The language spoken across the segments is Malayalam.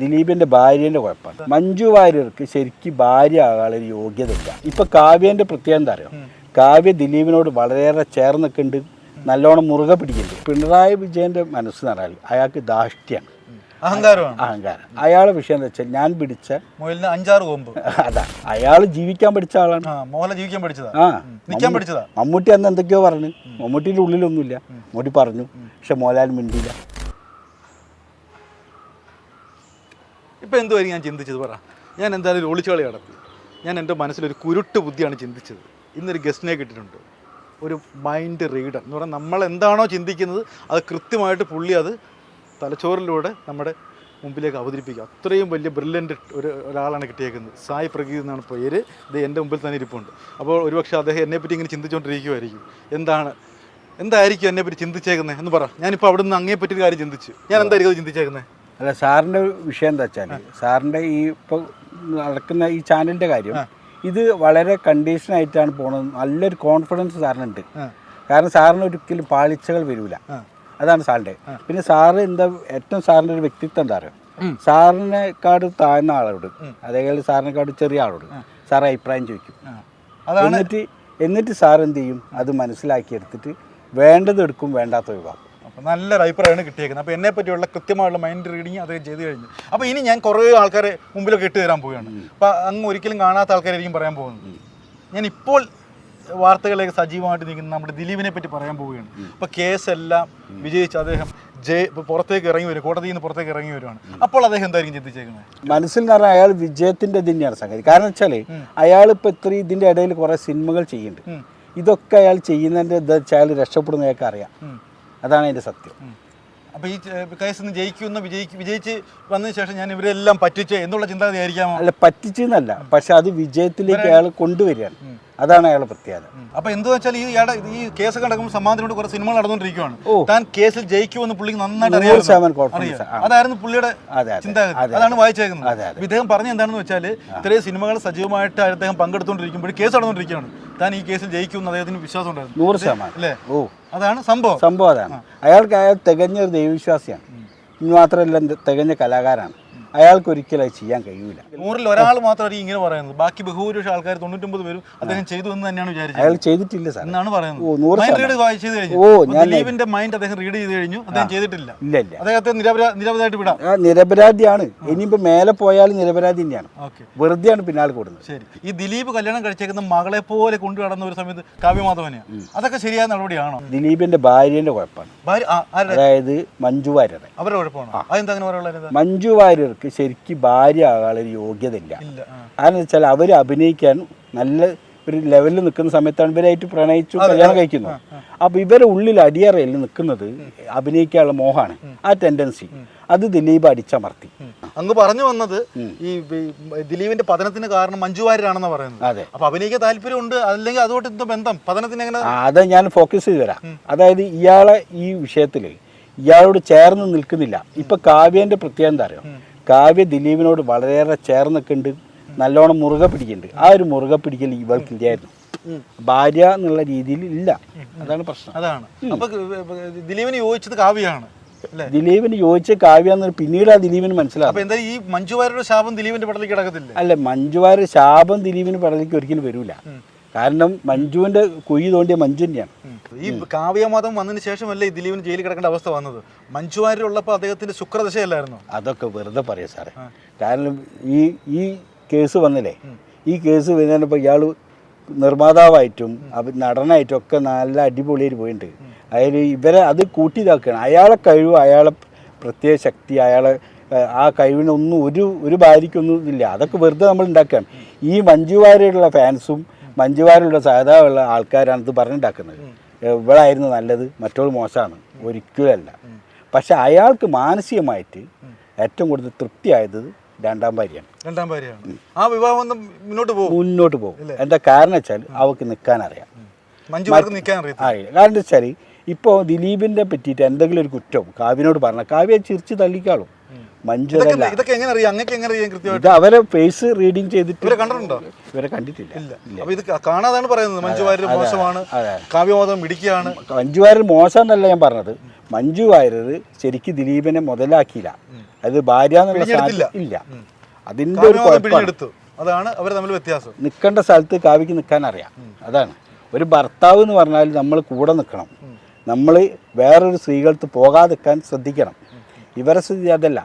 ദിലീപിന്റെ ഭാര്യന്റെ കുഴപ്പമാണ്. മഞ്ജു വാര്യർക്ക് ശരിക്കും ഭാര്യ ആകാനുള്ള ഒരു യോഗ്യത ഇല്ല ഇപ്പൊ കാവ്യന്റെ പ്രത്യേകത എന്താ അറിയോ? കാവ്യ ദിലീപിനോട് വളരെയേറെ ചേർന്നിട്ടുണ്ട് നല്ലോണം മുറുകെ പിടിക്കുന്നുണ്ട്. പിണറായി വിജയന്റെ മനസ്സ് പറഞ്ഞാൽ അയാൾക്ക് ദാഷ്ട്യാണ് അഹങ്കാരമാണ്. അഹങ്കാരം. അയാളെ വിഷയം എന്താ വെച്ചാൽ ഞാൻ പിടിച്ച മുയലിന് അഞ്ചാറ് കൊമ്പ്. അതാ. അയാൾ ജീവിക്കാൻ പഠിച്ച ആളാണ്. ജീവിക്കാൻ പഠിച്ചതാ. ആ നിൽക്കാൻ പഠിച്ചതാ. മമ്മൂട്ടി അന്ന് എന്തൊക്കെയോ പറഞ്ഞു. മമ്മൂട്ടിയുടെ ഉള്ളിലൊന്നുമില്ല. മമ്മൂട്ടി പറഞ്ഞു. പക്ഷെ മോലാൽ മിണ്ടിയില്ല. ഇപ്പം എന്തുവായിരിക്കും ഞാൻ ചിന്തിച്ചത്? പറ. ഞാൻ എന്തായാലും ഒളിച്ചുകളി നടത്തി. ഞാൻ എന്റെ മനസ്സിലൊരു കുരുട്ട് ബുദ്ധിയാണ് ചിന്തിച്ചത്. ഇന്നൊരു ഗസ്റ്റിനെ കിട്ടിയിട്ടുണ്ട്. ഒരു മൈൻഡ് റീഡർ എന്ന് പറഞ്ഞാൽ നമ്മൾ എന്താണോ ചിന്തിക്കുന്നത് അത് കൃത്യമായിട്ട് പുള്ളി അത് തലച്ചോറിലൂടെ നമ്മുടെ മുമ്പിലേക്ക് അവതരിപ്പിക്കുക അത്രയും വലിയ ബ്രില്യന്റ് ഒരു ഒരാളാണ് കിട്ടിയേക്കുന്നത്. സായി പ്രകീത് എന്നാണ് പേര്. ഇത് എന്റെ മുമ്പിൽ തന്നെ ഇരിപ്പുണ്ട്. അപ്പോൾ ഒരുപക്ഷെ അദ്ദേഹം എന്നെപ്പറ്റി ഇങ്ങനെ ചിന്തിച്ചുകൊണ്ടിരിക്കുമായിരിക്കും എന്താണ്? എന്തായിരിക്കും എന്നെപ്പറ്റി ചിന്തിച്ചേക്കുന്നത് എന്ന് പറ. ഞാനിപ്പോൾ അവിടെ നിന്ന് അങ്ങേപ്പറ്റി ഒരു കാര്യം ചിന്തിച്ചു. ഞാൻ എന്തായിരിക്കും അത് ചിന്തിച്ചേക്കുന്നത് അല്ല സാറിന്റെ വിഷയം എന്താ വെച്ചാൽ സാറിന്റെ ഈ ഇപ്പോൾ നടക്കുന്ന ഈ ചാനലിന്റെ കാര്യം ഇത് വളരെ കണ്ടീഷൻ ആയിട്ടാണ് പോണത്. നല്ലൊരു കോൺഫിഡൻസ് സാറിനുണ്ട്. കാരണം സാറിന് ഒരിക്കലും പാളിച്ചകൾ വരില്ല അതാണ് സാറിന്റെ. പിന്നെ സാറ് എന്താ ഏറ്റവും സാറിന്റെ ഒരു വ്യക്തിത്വം എന്താ പറയുക സാറിനെക്കാട് താഴ്ന്ന ആളോട് അതേപോലെ സാറിനെക്കാട് ചെറിയ ആളോട് സാർ അഭിപ്രായം ചോദിക്കും. അതാണ് എന്നിട്ട് എന്നിട്ട് സാർ എന്ത് ചെയ്യും? അത് മനസ്സിലാക്കി എടുത്തിട്ട് വേണ്ടത് എടുക്കും വേണ്ടാത്ത അപ്പോൾ നല്ലൊരു അഭിപ്രായമാണ് കിട്ടിയേക്കുന്നത്. അപ്പോൾ എന്നെ പറ്റിയുള്ള കൃത്യമായുള്ള മൈൻഡ് റീഡിങ് അദ്ദേഹം ചെയ്തു കഴിഞ്ഞു. അപ്പോൾ ഇനി ഞാൻ കുറേ ആൾക്കാരെ മുമ്പിലൊക്കെ ഇട്ട് തരാൻ പോവുകയാണ്. അപ്പോൾ അങ്ങ് ഒരിക്കലും കാണാത്ത ആൾക്കാരായിരിക്കും പറയാൻ പോകുന്നത്. ഞാൻ ഇപ്പോൾ വാർത്തകളിലേക്ക് സജീവമായിട്ട് നിൽക്കുന്ന നമ്മുടെ ദിലീപിനെ പറ്റി പറയാൻ പോവുകയാണ്. അപ്പോൾ കേസെല്ലാം വിജയിച്ച് അദ്ദേഹം ജയ് ഇപ്പോൾ പുറത്തേക്ക് ഇറങ്ങി വരും. കോടതിയിൽ നിന്ന് പുറത്തേക്ക് ഇറങ്ങി വരുവാണ്. അപ്പോൾ അദ്ദേഹം എന്തായിരിക്കും ചിന്തിച്ചേക്കുന്നത്? മനസ്സിൽ എന്ന് പറഞ്ഞാൽ അയാൾ വിജയത്തിന്റെ തന്നെയാണ് സംഗതി. കാരണം വെച്ചാൽ അയാൾ ഇപ്പൊ ഇത്രയും ഇതിന്റെ ഇടയിൽ കുറേ സിനിമകൾ ചെയ്യുന്നുണ്ട്. ഇതൊക്കെ അയാൾ ചെയ്യുന്നതിന്റെ ഇത് വെച്ചാൽ അയാൾ രക്ഷപ്പെടുന്ന അയാൾക്ക് അറിയാം അതാണ് അതിന്റെ സത്യം. അപ്പോൾ ഈ കേസ് നിന്ന് ജയിക്കുന്ന വിജയിക്ക് വിജയിച്ച് വന്നതിന് ശേഷം ഞാൻ ഇവരെല്ലാം പറ്റിച്ച് എന്നുള്ള ചിന്താഗതി ആയിരിക്കാമോ? അല്ല പറ്റിച്ചെന്നല്ല. പക്ഷെ അത് വിജയത്തിലേക്ക് അയാൾ കൊണ്ടുവരികയാണ്. അതാണ് അയാളെ പ്രത്യേകത. അപ്പൊ എന്ത് വെച്ചാൽ ഈ ഈ കേസ് കിടക്കുമ്പോൾ സമാധാനത്തോട് കുറെ സിനിമകൾ നടന്നുകൊണ്ടിരിക്കുകയാണ് താൻ കേസിൽ ജയിക്കുമെന്ന് പുള്ളിക്ക് നന്നായിട്ട് അറിയാം. അതായിരുന്നു പുള്ളിയുടെ ചിന്താഗതി. അതാണ് വായിച്ചേക്കുന്നത്. ഇദ്ദേഹം പറഞ്ഞ എന്താണെന്ന് വെച്ചാൽ ഇത്രയും സിനിമകൾ സജീവമായിട്ട് അദ്ദേഹം പങ്കെടുത്തുകൊണ്ടിരിക്കുമ്പോൾ കേസ് നടന്നുകൊണ്ടിരിക്കുകയാണ് താൻ ഈ കേസിൽ ജയിക്കുമെന്ന് അദ്ദേഹത്തിന് വിശ്വാസം ഉണ്ടായിരുന്നു. നൂറ് ശതമാനം. അല്ലേ? ഓ. അതാണ് സംഭവം. സംഭവം അതാണ്. അയാൾക്ക് അയാൾ തികഞ്ഞ ഒരു ദൈവവിശ്വാസിയാണ്. മാത്രമല്ല തികഞ്ഞ കലാകാരാണ് അയാൾക്ക് ഒരിക്കലും അത് ചെയ്യാൻ കഴിയൂല. നൂറിൽ ഒരാൾ മാത്രമായിരിക്കും ഇങ്ങനെ പറയുന്നത്. ബാക്കി ബഹുഭൂരിപക്ഷം ആൾക്കാർ തൊണ്ണൂറ്റൊമ്പത് പേരും അദ്ദേഹം ചെയ്തു എന്ന് തന്നെയാണ് വിചാരിച്ചത്. അയാൾ ചെയ്തിട്ടില്ല സാർ എന്നാണ് പറയുന്നത്. ഓ, ദിലീപിന്റെ മൈൻഡ് അദ്ദേഹം റീഡ് ചെയ്ത് കഴിഞ്ഞു. അദ്ദേഹം ചെയ്തിട്ടില്ല. ഇല്ല ഇല്ല. അദ്ദേഹത്തെ നിരപരാധി വിടാം. നിരപരാധിയാണ്. ഇനിയിപ്പോ മേലെ പോയാലും നിരപരാധി തന്നെയാണ് ഓക്കെ. വെറുതെയാണ് പിന്നാലെ കൂടുന്നത്. ശരി. ഈ ദിലീപ് കല്യാണം കഴിച്ചേക്കുന്ന മകളെ പോലെ കൊണ്ടു നടന്ന ഒരു സമയത്ത് കാവ്യമാധവനെയാണ് അതൊക്കെ ശരിയായ നടപടിയാണോ? ദിലീപിന്റെ ഭാര്യന്റെ കുഴപ്പമാണ്. അതായത് മഞ്ജു വാര്യരുടെ. അവരുടെ കുഴപ്പമാണ്? മഞ്ജു വാര്യർക്ക് ശരിക്കും ഭാര്യ ആകാനുള്ള യോഗ്യതയില്ല. കാരണം വെച്ചാൽ അവർ അഭിനയിക്കാൻ നല്ല ഒരു ലെവലിൽ നിൽക്കുന്ന സമയത്താണ് ഇവരായിട്ട് പ്രണയിച്ചു കല്യാണം കഴിക്കുന്നത്. അപ്പൊ ഇവരെ ഉള്ളിൽ അടിയറയിൽ നിൽക്കുന്നത് അഭിനയിക്കാനുള്ള മോഹമാണ് ആ ടെൻഡൻസി അത് ദിലീപ് അടിച്ചമർത്തി. അങ്ങ് പറഞ്ഞു വന്നത് ഈ ദിലീപിന്റെ പതനത്തിന് കാരണം മഞ്ജു വാര്യരാണെന്ന് പറയുന്നത്. അതെ. അപ്പൊ അഭിനയിക്കാൻ താല്പര്യമുണ്ട് അല്ലെങ്കിൽ അതുകൊണ്ട് എന്തോ ബന്ധം? പതനത്തിന് എങ്ങനെ? അത് ഞാൻ ഫോക്കസ് ചെയ്ത് തരാം. അതായത് ഇയാളെ ഈ വിഷയത്തിൽ ഇയാളോട് ചേർന്ന് നിൽക്കുന്നില്ല. ഇപ്പൊ കാവ്യന്റെ പ്രത്യേകത അറിയോ? കാവ്യ ദിലീപിനോട് വളരെയേറെ ചേർന്നൊക്കെ നല്ലോണം മുറുകെ പിടിക്കുന്നുണ്ട് ആ ഒരു മുറുകെ പിടിക്കൽ ഇവൾക്കില്ലായിരുന്നു ഭാര്യ എന്നുള്ള രീതിയിൽ ഇല്ല. അതാണ് പ്രശ്നം. അതാണ്. അപ്പൊ ദിലീപിന് യോജിച്ചത് കാവ്യാണ് ദിലീപിന് യോജിച്ച കാവ്യ എന്ന് പിന്നീട് ആ ദിലീപിന് മനസ്സിലാവും ഈ ശാപം ദിലീപിന്റെ പടലേക്ക് കിടക്കത്തില്ല? അല്ല മഞ്ജുവാര് ശാപം ദിലീപിന് പടലേക്ക് ഒരിക്കലും വരൂല. കാരണം മഞ്ജുവിന്റെ കുഴി തോണ്ടിയ മഞ്ജു തന്നെയാണ് ഈ കാവ്യമതം വന്നതിന് ശേഷമല്ലേ ദിലീപിന് ജയിലിൽ കിടക്കേണ്ട അവസ്ഥ വന്നത്? മഞ്ജു വാര്യരുള്ളപ്പോൾ അദ്ദേഹത്തിന്റെ ശുക്രദശയല്ലായിരുന്നു? അതൊക്കെ വെറുതെ പറയാം സാറേ. കാരണം ഈ ഈ കേസ് വന്നില്ലേ ഈ കേസ് വരുന്നതിനിപ്പോൾ ഇയാൾ നിർമ്മാതാവായിട്ടും നടനായിട്ടും ഒക്കെ നല്ല അടിപൊളിയായിട്ട് പോയിട്ടുണ്ട്. അതിൽ ഇവരെ അത് കൂട്ടിയതാക്കുകയാണ് അയാളെ കഴിവ് അയാളെ പ്രത്യേക ശക്തി അയാളെ ആ കഴിവിനൊന്നും ഒരു ഒരു ഭാര്യയ്ക്കൊന്നും ഇല്ല. അതൊക്കെ വെറുതെ നമ്മൾ ഉണ്ടാക്കുകയാണ്. ഈ മഞ്ജു വാര്യരുള്ള ഫാൻസും മഞ്ജു വാര്യരുടെ സാധാരണ ആൾക്കാരാണ് ഇത് പറഞ്ഞുണ്ടാക്കുന്നത്. ഇവളായിരുന്നു നല്ലത് മറ്റോൾ മോശമാണ്. ഒരിക്കലല്ല പക്ഷെ അയാൾക്ക് മാനസികമായിട്ട് ഏറ്റവും കൂടുതൽ തൃപ്തിയായത് രണ്ടാം ഭാര്യയാണ്. രണ്ടാം ഭാര്യയാണ്. ആ വിവാഹം മുന്നോട്ട് പോകും? മുന്നോട്ട് പോകും. എന്താ കാരണം വെച്ചാൽ അവൾക്ക് നിൽക്കാൻ അറിയാം അറിയില്ല കാരണം വെച്ചാൽ ഇപ്പോൾ ദിലീപിന്റെ പറ്റിയിട്ട് എന്തെങ്കിലും ഒരു കുറ്റം കാവ്യനോട് പറഞ്ഞ കാവ്യ ചിരിച്ച് തള്ളിക്കാളും. മഞ്ജു ഇതൊക്കെ എങ്ങനെ അറിയാം? അങ്ങനെ എങ്ങനെ അറിയാം കൃത്യമായിട്ട്? അവരെ ഫേസ് റീഡിങ് ചെയ്തിട്ട് ഇവരെ കണ്ടിട്ടുണ്ടോ? ഇവരെ കണ്ടിട്ടില്ല. ഇല്ല. അപ്പൊ ഇത് കാണാതാണ് പറയുന്നത്. മഞ്ജു വാര്യർ മോശമാണ്. കാവ്യബോധം ഇടിക്കുകയാണ് മഞ്ജു വാര്യർ മോശം എന്നല്ല ഞാൻ പറഞ്ഞത്. മഞ്ജു വാര്യർ ശരിക്കും ദിലീപിനെ മുതലാക്കിയില്ല. അത് ഭാര്യ എന്നുള്ള. സാധനം ഇല്ല. അതിന്റെ ഒരു കുഴപ്പമാണ്. അതാണ് അവർ തമ്മിൽ വ്യത്യാസം. നിൽക്കേണ്ട സ്ഥലത്ത് കാവ്യക്ക് നിൽക്കാൻ അറിയാം. അതാണ്. ഒരു ഭർത്താവ് എന്ന് പറഞ്ഞാൽ നമ്മൾ കൂടെ നിൽക്കണം നമ്മൾ വേറൊരു സ്ത്രീകൾക്ക് പോകാതെ നിൽക്കാൻ ശ്രദ്ധിക്കണം. ഇവരെ സ്ഥിതി അതല്ല.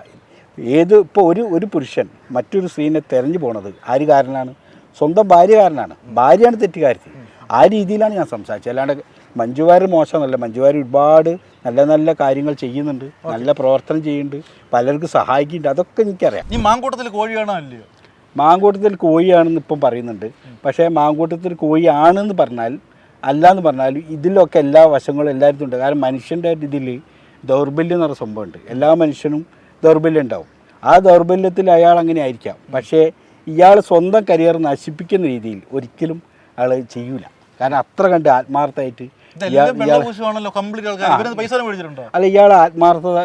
ഏത് ഇപ്പോൾ ഒരു ഒരു പുരുഷൻ മറ്റൊരു സ്ത്രീനെ തെരഞ്ഞു പോണത് ആര് കാരനാണ്? സ്വന്തം ഭാര്യ കാരനാണ്. ഭാര്യയാണ് തെറ്റുകാരത്തി ആ രീതിയിലാണ് ഞാൻ സംസാരിച്ചത്. അല്ലാണ്ട് മഞ്ജുവാർ മോശമെന്നല്ല മഞ്ജുവാർ ഒരുപാട് നല്ല നല്ല കാര്യങ്ങൾ ചെയ്യുന്നുണ്ട്. നല്ല പ്രവർത്തനം ചെയ്യുന്നുണ്ട്. പലർക്കും സഹായിക്കുന്നുണ്ട്. അതൊക്കെ എനിക്കറിയാം. ഈ മാങ്കൂട്ടത്തിൽ കോഴിയാണോ അല്ലയോ മാങ്കൂട്ടത്തിൽ കോഴിയാണെന്ന് ഇപ്പം പറയുന്നുണ്ട്. പക്ഷേ മാങ്കൂട്ടത്തിൽ കോഴിയാണെന്ന് പറഞ്ഞാൽ അല്ല എന്ന് പറഞ്ഞാൽ ഇതിലൊക്കെ എല്ലാ വശങ്ങളും എല്ലായിടത്തും ഉണ്ട്. കാരണം മനുഷ്യന്റെ ഇതിൽ ദൗർബല്യം എന്ന് പറഞ്ഞ സംഭവമുണ്ട്. എല്ലാ മനുഷ്യനും ദൗർബല്യം ഉണ്ടാവും ആ ദൗർബല്യത്തിൽ അയാൾ അങ്ങനെ ആയിരിക്കാം. പക്ഷേ ഇയാൾ സ്വന്തം കരിയർ നശിപ്പിക്കുന്ന രീതിയിൽ ഒരിക്കലും അയാൾ ചെയ്യൂല. കാരണം അത്ര കണ്ട് ആത്മാർത്ഥമായിട്ട് അല്ല ഇയാൾ ആത്മാർത്ഥത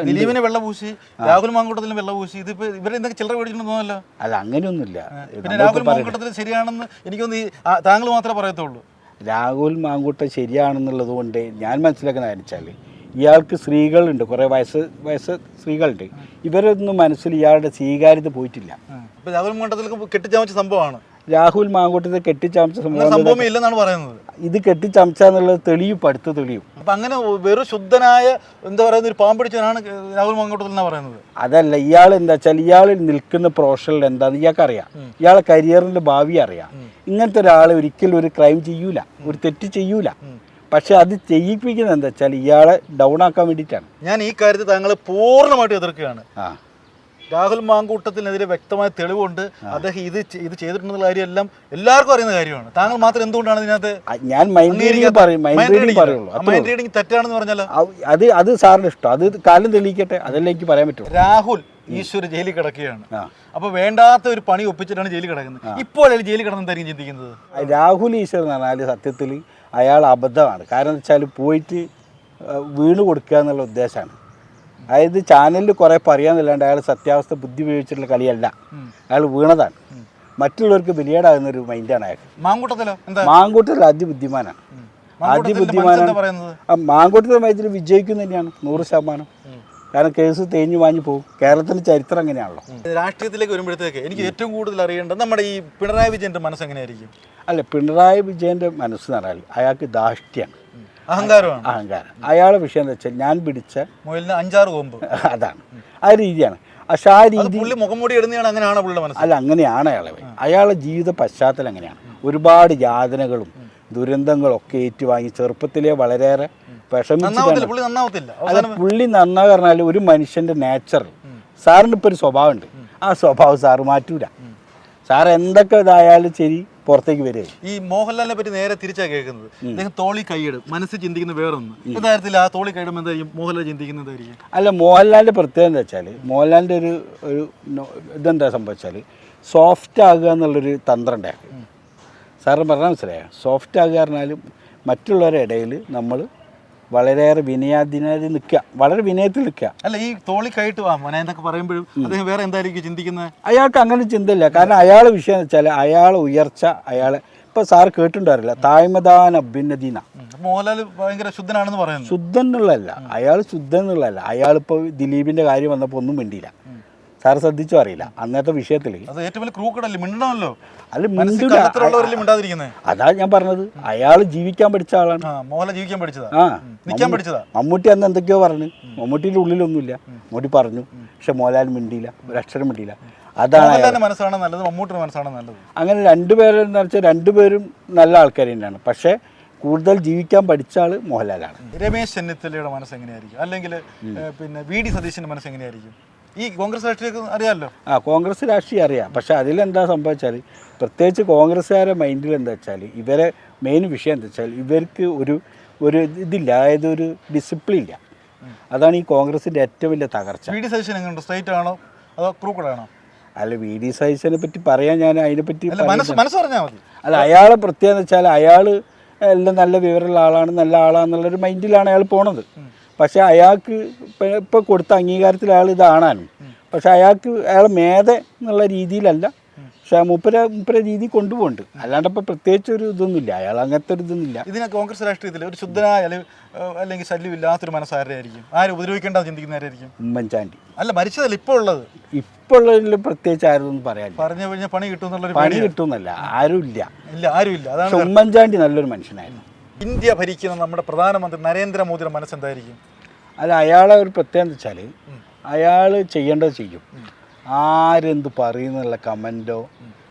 രാഹുൽ മാങ്കൂട്ടത്തിലും വെള്ളപൂശി ഇതിപ്പോ ഇവരെ എന്തൊക്കെ ചില്ലറ മേടിച്ചിട്ടുണ്ടോ അല്ല അങ്ങനെയൊന്നുമില്ല. പിന്നെ രാഹുൽ മാങ്കൂട്ടത്തിൽ ശരിയാണെന്ന് എനിക്കൊന്ന് താങ്കൾ മാത്രമേ പറയത്തുള്ളൂ. രാഹുൽ മാങ്കൂട്ടം ശരിയാണെന്നുള്ളത് കൊണ്ട് ഞാൻ മനസ്സിലാക്കുന്ന കാര്യം ഇയാൾക്ക് സ്ത്രീകളുണ്ട് കുറേ വയസ്സ് വയസ്സ് സ്ത്രീകളുണ്ട്. ഇവരൊന്നും മനസ്സിൽ ഇയാളുടെ സ്വീകാര്യത പോയിട്ടില്ല. രാഹുൽ മാങ്കൂട്ടത്തിൽ കെട്ടിച്ചമച്ച സംഭവമാണ്? രാഹുൽ മാങ്കൂട്ടത്തെ കെട്ടിച്ചമച്ച അങ്ങനെ സംഭവം സംഭവമേ ഇല്ലെന്നാണ് പറയുന്നത്. ഇത് കെട്ടിച്ചമച്ചാന്നുള്ളത് തെളിയും അടുത്ത് തെളിയും. അപ്പൊ അങ്ങനെ വെറും ശുദ്ധനായ എന്താ പറയുന്ന ഒരു പാമ്പിടിച്ചവനാണ് രാഹുൽ മാങ്കൂട്ടത്തിൽ എന്നാ പറയുന്നത്? അതല്ല ഇയാൾ എന്താ വെച്ചാൽ ഇയാൾ നിൽക്കുന്ന പ്രൊഫഷനിൽ എന്താന്ന് ഇയാൾക്ക് അറിയാം ഇയാളെ കരിയറിന്റെ ഭാവി അറിയാം. ഇങ്ങനത്തെ ഒരാൾ ഒരിക്കലും ഒരു ക്രൈം ചെയ്യൂല. ഒരു തെറ്റ് ചെയ്യൂല. പക്ഷെ അത് ചെയ്യിപ്പിക്കുന്നത് എന്താ വെച്ചാൽ ഇയാളെ ഡൗൺ ആക്കാൻ വേണ്ടിയിട്ടാണ്. ഞാൻ ഈ കാര്യത്തിൽ താങ്കളെ പൂർണമായിട്ട് എതിർക്കുകയാണ്. ആ. രാഹുൽ മാങ്കൂട്ടത്തിനെതിരെ വ്യക്തമായ തെളിവുണ്ട്. അദ്ദേഹം ഇത് ഇത് ചെയ്തിട്ടുണ്ടെന്നുള്ള കാര്യമെല്ലാം എല്ലാവർക്കും അറിയുന്ന കാര്യമാണ്. താങ്കൾ മാത്രം എന്തുകൊണ്ടാണ് ഇതിനകത്ത് ഞാൻ മൈൻഡ് റീഡിങ് പറയും മൈൻഡ് റീഡിങ് പറയുള്ളൂ. മൈൻഡ് റീഡിങ് തെറ്റാണെന്ന് പറഞ്ഞാലോ? ഉള്ളൂ. അത് അത് സാറിന് ഇഷ്ടം. അത് കാലം തെളിയിക്കട്ടെ. അതല്ലേ എനിക്ക് പറയാൻ പറ്റും രാഹുൽ ഈശ്വർ ജയിലിൽ കിടക്കുകയാണ്. അപ്പൊ വേണ്ടാത്ത ഒരു പണി ഒപ്പിച്ചിട്ടാണ് ജയിലിൽ കിടക്കുന്നത്. ഇപ്പോൾ അയാൾ ജയിലിൽ കിടന്നെന്തായിരിക്കും ചിന്തിക്കുന്നത്? രാഹുൽ ഈശ്വർ എന്ന് പറഞ്ഞാൽ സത്യത്തിൽ അയാൾ അബദ്ധമാണ്. കാരണം എന്ന് വെച്ചാൽ പോയിട്ട് വീണ് കൊടുക്കുക എന്നുള്ള ഉദ്ദേശമാണ് അതായത് ചാനലിൽ കുറേ പറയാന്നല്ലാണ്ട് അയാൾ സത്യാവസ്ഥ ബുദ്ധി ഉപയോഗിച്ചിട്ടുള്ള കളിയല്ല. അയാൾ വീണതാണ്. മറ്റുള്ളവർക്ക് ബലിയേടാകുന്ന ഒരു മൈൻഡാണ് അയാൾ മാങ്കൂട്ടത്തിലോ? മാങ്കൂട്ടത്തിൽ അതിബുദ്ധിമാനാണ്. അതിബുദ്ധിമാനാണ്. മാങ്കൂട്ടത്തിൽ പറയുന്നത്? ആ മാങ്കൂട്ടത്തെ മയത്തിൽ വിജയിക്കും തന്നെയാണ് നൂറ് ശതമാനം. കാരണം കേസ് തേഞ്ഞു വാഞ്ഞു പോകും. കേരളത്തിന്റെ ചരിത്രം എങ്ങനെയാണല്ലോ? രാഷ്ട്രീയത്തിലേക്ക് വരുമ്പോഴത്തേക്ക് എനിക്ക് ഏറ്റവും കൂടുതൽ അറിയേണ്ടത് നമ്മുടെ ഈ പിണറായി വിജയന്റെ മനസ്സ് എങ്ങനെയായിരിക്കും? അല്ല പിണറായി വിജയന്റെ മനസ്സ് എന്ന് പറഞ്ഞാൽ അയാൾക്ക് ദാഷ്ട്യം അഹങ്കാരമാണ്. അഹങ്കാരം. അയാളെ വിഷയം എന്ന് വെച്ചാൽ ഞാൻ പിടിച്ച മുയലിന് അഞ്ചാറ് കൊമ്പ്. അതാണ്. ആ രീതിയാണ്. പക്ഷെ ആ രീതി മുഖംമൂടി ഇടുന്നതാണ് അങ്ങനെയാണ് പുള്ളിയുടെ മനസ്സ്. അല്ല അങ്ങനെയാണ് അയാളെ അയാളെ ജീവിത പശ്ചാത്തലം അങ്ങനെയാണ് ഒരുപാട് യാതനകളും ദുരന്തങ്ങളൊക്കെ ഏറ്റുവാങ്ങി ചെറുപ്പത്തിലെ വളരെയേറെ പുള്ളി നന്നാ പറഞ്ഞാൽ ഒരു മനുഷ്യന്റെ നേച്ചർ സാറിന് ഇപ്പൊ ഒരു സ്വഭാവമുണ്ട്. ആ സ്വഭാവം സാറ് മാറ്റൂല. സാർ എന്തൊക്കെ ഇതായാലും ശരി പുറത്തേക്ക് വരിക. ഈ മോഹൻലാലിനെ പറ്റി നേരെ തിരിച്ചാ കേൾക്കുന്നത്. അദ്ദേഹം തോളി കൈയിടും മനസ്സ് ചിന്തിക്കുന്ന വേറൊന്ന്. യഥാർത്ഥത്തിൽ ആ തോളി എന്തായിരിക്കും മോഹൻലാൽ ചിന്തിക്കുന്നതായിരിക്കും അല്ല മോഹൻലാലിന്റെ പ്രത്യേകത എന്താ വെച്ചാൽ മോഹൻലാലിന്റെ ഒരു ഒരു ഇതെന്താ സംഭവിച്ചാൽ സോഫ്റ്റ് ആകുക എന്നുള്ളൊരു തന്ത്രം ഉണ്ട് സാറിന് സാറ് പറഞ്ഞാൽ മനസ്സിലായോ? സോഫ്റ്റ് ആകുക പറഞ്ഞാലും മറ്റുള്ളവരുടെ ഇടയിൽ നമ്മൾ വളരെയേറെ വിനയാധീനതയിൽ നിൽക്കുക. വളരെ വിനയത്തിൽ നിൽക്കുക. അല്ല ഈ തോളി കയറ്റ് വാ മോനെ എന്നൊക്കെ പറയുമ്പോഴും അദ്ദേഹം വേറെ എന്തായിരിക്കും ചിന്തിക്കുന്നത്? അയാൾക്ക് അങ്ങനെ ചിന്തയില്ല. കാരണം അയാൾ വിഷയം എന്ന് വെച്ചാൽ അയാളെ ഉയർച്ച അയാൾ ഇപ്പൊ സാർ കേട്ടിട്ടുണ്ടാവില്ല. തായ്മദാന അഭ്യുന്നതീന മോഹൻലാൽ ഭയങ്കര ശുദ്ധനാണെന്ന് പറയുന്നു. ശുദ്ധൻ എന്നുള്ളതല്ല അയാൾ ശുദ്ധൻ എന്നുള്ളതല്ല അയാളിപ്പോൾ ദിലീപിന്റെ കാര്യം വന്നപ്പോൾ ഒന്നും മിണ്ടിയില്ല. സാർ ശ്രദ്ധിച്ചോ അറിയില്ല. അന്നത്തെ വിഷയത്തിൽ അത് ഏറ്റവും വലിയ ക്രൂക്കടല്ലേ മിണ്ടണമല്ലോ. അല്ല അതാ ഞാൻ പറഞ്ഞത്. അയാൾ ജീവിക്കാൻ പഠിച്ച ആളാണ്. ജീവിക്കാൻ പഠിച്ചതാ? ആ നിൽക്കാൻ പഠിച്ചതാ? മമ്മൂട്ടി അന്ന് എന്തൊക്കെയോ പറഞ്ഞു. മമ്മൂട്ടിയുടെ ഉള്ളിലൊന്നുമില്ല. മമ്മൂട്ടി പറഞ്ഞു പക്ഷെ മോഹൻലാൽ മിണ്ടിയില്ല ഒരക്ഷരം മിണ്ടിയില്ല. അതാണ് മനസ്സാണ് നല്ലത് മമ്മൂട്ടിയുടെ മനസ്സാണ് നല്ലത്. അങ്ങനെ രണ്ടുപേരെന്ന് വെച്ചാൽ രണ്ടുപേരും നല്ല ആൾക്കാർ തന്നെയാണ്. പക്ഷെ കൂടുതൽ ജീവിക്കാൻ പഠിച്ച ആൾ മോഹൻലാലാണ്. രമേശ് ചെന്നിത്തലയുടെ മനസ്സ് എങ്ങനെയായിരിക്കും? അല്ലെങ്കിൽ പിന്നെ വി ഡി സതീശന്റെ മനസ്സ് എങ്ങനെയായിരിക്കും? ഈ കോൺഗ്രസ് രാഷ്ട്രീയം അറിയാമല്ലോ ആ കോൺഗ്രസ് രാഷ്ട്രീയം അറിയാം. പക്ഷെ അതിലെന്താ സംഭവിച്ചാൽ പ്രത്യേകിച്ച് കോൺഗ്രസ്സുകാരെ മൈൻഡിൽ എന്താ വെച്ചാൽ ഇവരെ മെയിൻ വിഷയം എന്താ വെച്ചാൽ ഇവർക്ക് ഒരു ഒരു ഇതില്ല അതായത് ഒരു ഡിസിപ്ലിൻ ഇല്ല. അതാണ് ഈ കോൺഗ്രസിന്റെ ഏറ്റവും വലിയ തകർച്ച. വി ഡി സതീശൻ എങ്ങനെയുണ്ട്? സ്ട്രൈറ്റ് ആണോ? അതോ ക്രൂക്കഡ് ആണോ? അല്ല വി ഡി സതീശനെ പറ്റി പറയാൻ ഞാൻ അതിനെപ്പറ്റി അല്ല മനസ്സ് പറഞ്ഞാൽ മതി. അല്ല അയാളെ പ്രത്യേകത എന്ന് വെച്ചാൽ അയാൾ എല്ലാം നല്ല വിവരമുള്ള ആളാണ് നല്ല ആളാണെന്നുള്ളൊരു മൈൻഡിലാണ് അയാൾ പോണത്. പക്ഷേ അയാൾക്ക് ഇപ്പം കൊടുത്ത അംഗീകാരത്തിൽ അയാൾ ഇതാണാനും പക്ഷെ അയാൾക്ക് അയാൾ മേധ എന്നുള്ള രീതിയിലല്ല. പക്ഷെ മൂപ്പര മൂപ്പര രീതി കൊണ്ടുപോകുന്നുണ്ട്. അല്ലാണ്ട് ഇപ്പം പ്രത്യേകിച്ച് ഒരു ഇതൊന്നുമില്ല. അയാൾ അങ്ങനത്തെ ഒരു ഇതൊന്നുമില്ല. ഇതിനെ കോൺഗ്രസ് രാഷ്ട്രീയത്തിൽ ഒരു ശുദ്ധനായ അല്ലെങ്കിൽ ശല്യമില്ലാത്തൊരു മനസ്സാരായിരിക്കും ആരും ഉപദ്രവിക്കേണ്ട ചിന്തിക്കുന്നവരായിരിക്കും ഉമ്മൻചാണ്ടി. അല്ല മരിച്ചതല്ല ഇപ്പോൾ ഉള്ളത്? ഇപ്പോൾ ഉള്ളതിൽ പ്രത്യേകിച്ച് ആരും പറയാൻ പറഞ്ഞു കഴിഞ്ഞാൽ പണി കിട്ടും പണി കിട്ടുമെന്നല്ല ആരുമില്ല. ഇല്ല ആരും ഇല്ല അതാണ് ഉമ്മൻചാണ്ടി നല്ലൊരു മനുഷ്യനായിരുന്നു. ഇന്ത്യ ഭരിക്കുന്ന നമ്മുടെ പ്രധാനമന്ത്രി നരേന്ദ്രമോദിയുടെ മനസ്സെന്തായിരിക്കും? അല്ല അയാളെ ഒരു പ്രത്യേകത വെച്ചാൽ അയാൾ ചെയ്യേണ്ടത് ചെയ്യും. ആരെന്ത് പറയുന്നുള്ള കമന്റോ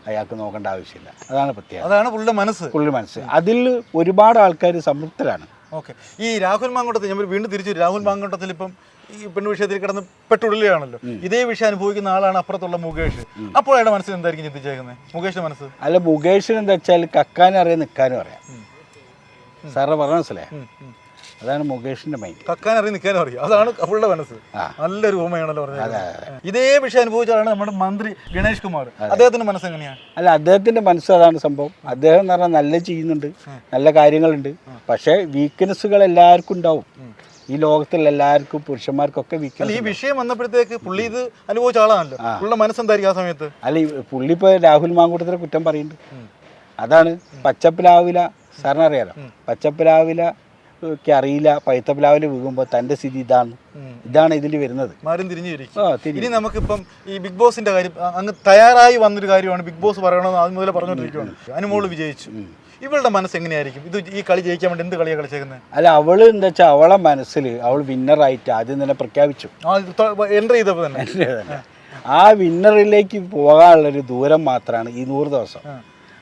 അയാൾക്ക് നോക്കേണ്ട ആവശ്യമില്ല. അതാണ് പ്രത്യേകത. അതാണ് പുള്ളിയുടെ മനസ്സ്. പുള്ളി മനസ്സ്. അതിൽ ഒരുപാട് ആൾക്കാർ സംതൃപ്തരാണ്. ഓക്കെ. ഈ രാഹുൽ മാങ്കോട്ടത്തിൽ ഞാൻ വീണ്ടും തിരിച്ചു വരും. രാഹുൽ മാങ്കോട്ടത്തിൽ ഇപ്പം ഈ പെണ്ണു വിഷയത്തിൽ കിടന്ന് പെട്ടുള്ളിലാണല്ലോ. ഇതേ വിഷയം അനുഭവിക്കുന്ന ആളാണ് അപ്പുറത്തുള്ള മുകേഷ്. അപ്പോൾ അയാളുടെ മനസ്സിൽ എന്തായിരിക്കും ചിന്തിച്ചേക്കുന്നത് മുകേഷിന്റെ മനസ്സ്? അല്ല മുകേഷിന് എന്താ വെച്ചാൽ കക്കാനും അറിയാം. നിൽക്കാനും അറിയാം സാറിന് പറഞ്ഞ മനസ്സിലേ. അതാണ് മുകേഷിന്റെ മൈൻഡ് കക്കാൻ അറിയാൻ നിൽക്കാനും അറിയാം. അതാണ് അവളുടെ മനസ്സ്. നല്ലൊരു ഉപമയാണല്ലോ പറഞ്ഞത്. ഇതേ വിഷയം അനുഭവിച്ചാണ് നമ്മുടെ മന്ത്രി ഗണേഷ് കുമാർ. അദ്ദേഹത്തിന്റെ മനസ്സ് എങ്ങനെയാണ് അല്ല അദ്ദേഹത്തിന്റെ മനസ്സ് അതാണ് സംഭവം. അദ്ദേഹം എന്ന് പറഞ്ഞാൽ നല്ല ചെയ്യുന്നുണ്ട് നല്ല കാര്യങ്ങളുണ്ട്. പക്ഷേ വീക്ക്നെസ്സുകൾ എല്ലാവർക്കും ഉണ്ടാവും. ഈ ലോകത്തുള്ള എല്ലാവർക്കും പുരുഷന്മാർക്കൊക്കെ അല്ല ഈ വിഷയം വന്നപ്പോഴത്തേക്ക് പുള്ളി ഇത് അനുഭവിച്ച ആളാണല്ലോ. പുള്ളിയുടെ മനസ്സെന്തായിരിക്കും ആ സമയത്ത്? അല്ല പുള്ളി ഇപ്പോൾ രാഹുൽ മാങ്കൂട്ടത്തിനെ കുറ്റം പറയുന്നുണ്ട്. അതാണ് പച്ചപ്പിലാവില സാറിന് അറിയാലോ പച്ചപ്പിലാവില അറിയില്ല പഴുത്തപ്പിലാവില വീകുമ്പോൾ തന്റെ സ്ഥിതി ഇതാണ്. ഇതാണ് ഇതിൽ വരുന്നത്. മാറും തിരിഞ്ഞു ഇനി നമുക്കിപ്പം ഈ ബിഗ് ബോസിന്റെ കാര്യം അങ്ങ് തയ്യാറായി വന്നൊരു കാര്യമാണ് ബിഗ് ബോസ് പറയണമെന്ന് ആദ്യം മുതലേ പറഞ്ഞുകൊണ്ടിരിക്കുകയാണ് അനുമോൾ വിജയിച്ചു. ഇവളുടെ മനസ്സ് എങ്ങനെയായിരിക്കും? ഇത് ഈ കളി ജയിക്കാൻ വേണ്ടി എന്ത് കളിയാണ് കളിച്ചേക്കുന്നത് അല്ല അവൾ എന്താ വെച്ചാൽ അവളെ മനസ്സിൽ അവൾ വിന്നറായിട്ട് ആദ്യം തന്നെ പ്രഖ്യാപിച്ചു. ആ എന്റർ ചെയ്തപ്പോൾ തന്നെ. തന്നെ? ആ വിന്നറിലേക്ക് പോകാനുള്ളൊരു ദൂരം മാത്രമാണ് ഈ നൂറ് ദിവസം.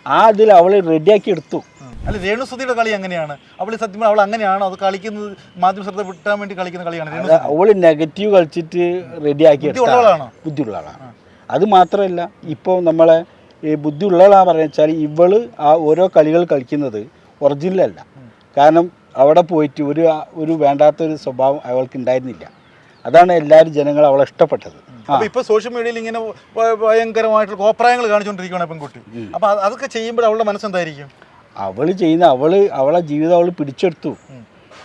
ആ ഇതിൽ അവൾ റെഡിയാക്കി എടുത്തു. അല്ല രേണുസുതിയുടെ കളി എങ്ങനെയാണ്? അവൾ സത്യം അവൾ അങ്ങനെയാണോ? അത് കളിക്കുന്നത് മാധ്യമ ശ്രദ്ധ വിട്ടാൻ വേണ്ടി കളിക്കുന്ന കളിയാണ് അവൾ നെഗറ്റീവ് കളിച്ചിട്ട് റെഡിയാക്കി ബുദ്ധിയുള്ളതാണ് ബുദ്ധിയുള്ളവളാണോ? ബുദ്ധിയുള്ള ആളാണ് അത് മാത്രമല്ല ഇപ്പോൾ നമ്മളെ ഈ ബുദ്ധിയുള്ള ആളാണ് പറയുക വെച്ചാൽ ഇവൾ ആ ഓരോ കളികൾ കളിക്കുന്നത് ഒറിജിനൽ അല്ല. കാരണം അവിടെ പോയിട്ട് ഒരു ഒരു വേണ്ടാത്തൊരു സ്വഭാവം അവൾക്ക് ഉണ്ടായിരുന്നില്ല. അതാണ് എല്ലാവരും ജനങ്ങൾ അവളെ ഇഷ്ടപ്പെട്ടത്. അപ്പൊ ഇപ്പൊ സോഷ്യൽ മീഡിയയിൽ ഇങ്ങനെ ഭയങ്കരമായിട്ടുള്ള കോപ്രായങ്ങൾ കാണിച്ചുകൊണ്ടിരിക്കുകയാണ് പെൺകുട്ടി. അപ്പൊ അതൊക്കെ ചെയ്യുമ്പോൾ അവളുടെ മനസ്സെന്തായിരിക്കും അവൾ ചെയ്യുന്ന അവൾ അവളെ ജീവിതം അവൾ പിടിച്ചെടുത്തു.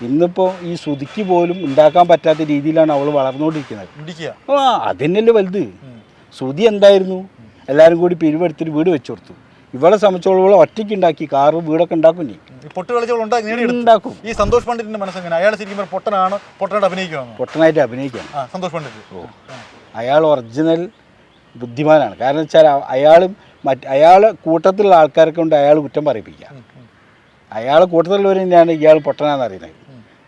ഇന്നിപ്പോ ഈ ശ്രുതിക്ക് പോലും ഉണ്ടാക്കാൻ പറ്റാത്ത രീതിയിലാണ് അവൾ വളർന്നുകൊണ്ടിരിക്കുന്നത്. ആ അതിനല്ലേ വലുത്. ശ്രുതി എന്തായിരുന്നു? എല്ലാവരും കൂടി പിരിവെടുത്തിട്ട് വീട് വെച്ചു കൊടുത്തു. ഇവളെ സംബന്ധിച്ചോളം ഒറ്റയ്ക്ക് ഉണ്ടാക്കി കാറ് വീടൊക്കെ ഉണ്ടാക്കും നീ ഈ പൊട്ട് സന്തോഷ് പണ്ഡിറ്റിന്റെ മനസ്സ് എങ്ങനെ അയാൾ ശരിക്കും പൊട്ടനാണ് പൊട്ടനായിട്ട് അഭിനയിക്കുകയാണ് പൊട്ടനായിട്ട് അഭിനയിക്കാൻ സന്തോഷ് പണ്ഡിറ്റ്. ഓ. അയാൾ ഒറിജിനൽ ബുദ്ധിമാനാണ്. കാരണം വെച്ചാൽ അയാളും മറ്റ് അയാൾ കൂട്ടത്തിലുള്ള ആൾക്കാരെ കൊണ്ട് അയാൾ കുറ്റം പറയിപ്പിക്കുക. അയാൾ കൂട്ടത്തിലുള്ളവർ തന്നെയാണ് ഇയാൾ പൊട്ടനാന്ന് അറിയുന്നത്.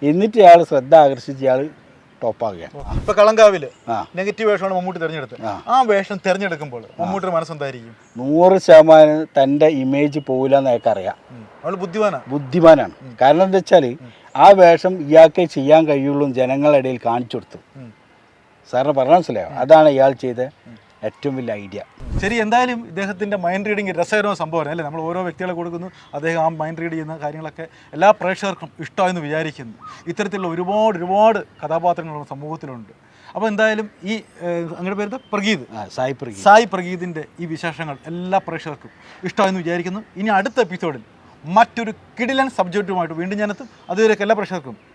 എന്നിട്ട് ഇയാൾ ശ്രദ്ധ ആകർഷിച്ച് ഇയാൾ ടോപ്പാകുകയാണ്. ഇപ്പൊ കളങ്കാവിൽ നെഗറ്റീവ് വേഷമാണ് മമ്മൂട്ടി തിരഞ്ഞെടുത്തത്. ആ. വേഷം തിരഞ്ഞെടുക്കുമ്പോൾ മമ്മൂട്ടിയുടെ മനസ്സെന്തായിരിക്കും നൂറ് ശതമാനം തന്റെ ഇമേജ് പോകില്ല എന്ന് അയാൾക്കറിയാം അവൾ ബുദ്ധിമാനാ? ബുദ്ധിമാനാണ്. കാരണം എന്താ വെച്ചാൽ ആ വേഷം ഇയാൾക്ക് ചെയ്യാൻ കഴിയുള്ളൂ ജനങ്ങളുടെ ഇടയിൽ കാണിച്ചു കൊടുത്തു. സാറിന് പറഞ്ഞാൽ മനസ്സിലായോ? അതാണ് ഇയാൾ ചെയ്ത ഏറ്റവും വലിയ ഐഡിയ ശരി എന്തായാലും ഇദ്ദേഹത്തിന്റെ മൈൻഡ് റീഡിങ് രസകരമായ സംഭവമാണ് അല്ലേ? നമ്മൾ ഓരോ വ്യക്തികളെ കൊടുക്കുന്നു അദ്ദേഹം ആ മൈൻഡ് റീഡ് ചെയ്യുന്ന കാര്യങ്ങളൊക്കെ എല്ലാ പ്രേക്ഷകർക്കും ഇഷ്ടമായെന്ന് വിചാരിക്കുന്നു. ഇത്തരത്തിലുള്ള ഒരുപാട് ഒരുപാട് കഥാപാത്രങ്ങൾ സമൂഹത്തിലുണ്ട്. അപ്പോൾ എന്തായാലും ഈ അങ്ങനെ അങ്ങയുടെ പേര് പ്രഗീത്. സായി പ്രഗീത്. സായി പ്രഗീതിന്റെ ഈ വിശേഷങ്ങൾ എല്ലാ പ്രേക്ഷകർക്കും ഇഷ്ടമായെന്ന് വിചാരിക്കുന്നു. ഇനി അടുത്ത എപ്പിസോഡിൽ മറ്റൊരു കിടിലൻ സബ്ജക്റ്റുമായിട്ട് വീണ്ടും ഞാനെത്തും. അതുവരെയൊക്കെ എല്ലാ പ്രേക്ഷകർക്കും